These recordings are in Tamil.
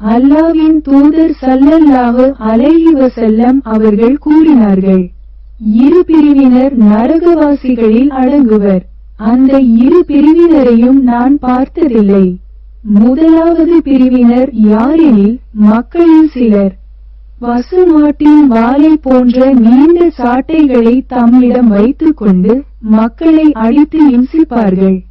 அல்லாவின் தூதர் ஸல்லல்லாஹு அலைஹி செல்லம் அவர்கள் கூறினார்கள் இரு பிரிவினர் நரகவாசிகளில் அடங்குவர். அந்த இரு பிரிவினரையும் நான் பார்த்ததில்லை. முதலாவது பிரிவினர் யாரெனில் மக்களில் சிலர். பசுமாட்டின் வாலை போன்ற நீண்ட சாட்டைகளை தம்மிடம் வைத்துக்கொண்டு மக்களை அடித்து இம்சிப்பார்கள்.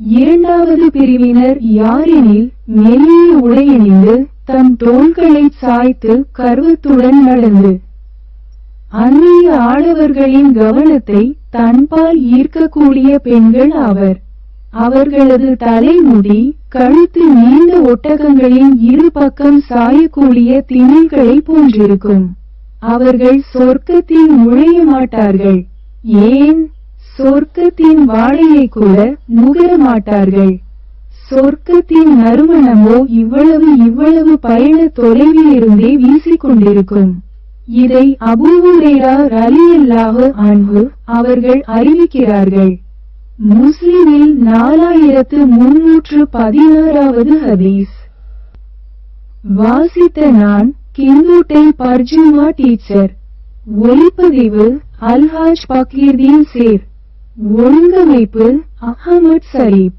இரண்டாவது பிரிவினர் யாரெனில் மெல்லிய உடையணிந்து தம் தோள்களை சாய்த்து கருவத்துடன் நடந்து. அந்நிய ஆடவர்களின் கவனத்தை தன்பால் ஈர்க்கக்கூடிய பெண்கள் அவர் அவர்களது தலைமுடி கழுத்து நீண்ட ஒட்டகங்களின் இரு பக்கம் சாயக்கூடிய திமில்களை போன்றிருக்கும். அவர்கள் சொர்க்கத்தில் நுழைய மாட்டார்கள். ஏன்? சொர்க்கத்தின் வாழையை கூட நுகர மாட்டார்கள் சொர்க்கத்தின் நறுமணமோ இவ்வளவு இவ்வளவு பயண தொலைவில் இருந்தே வீசிக்கொண்டிருக்கும். இதை அபூஹுரேரா ரலியல்லாஹு அன்பு அவர்கள் அறிவிக்கிறார்கள். முஸ்லிமில் நாலாயிரத்து முன்னூற்று பதினாறாவது ஹதீஸ். வாசித்த நான் கிந்தூட்டை பர்ஜுமா டீச்சர். ஒளிப்பதிவு அல்ஹாஜ் பக்கீர்தீன் சேர். ஒழுங்கமைப்பு அகமது சரீப்.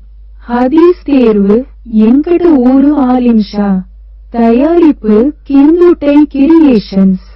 ஹதீஸ் தேர்வு எங்கட ஊரு ஆலிம்ஷா. தயாரிப்பு கிந்தூட்டை கிரியேஷன்ஸ்.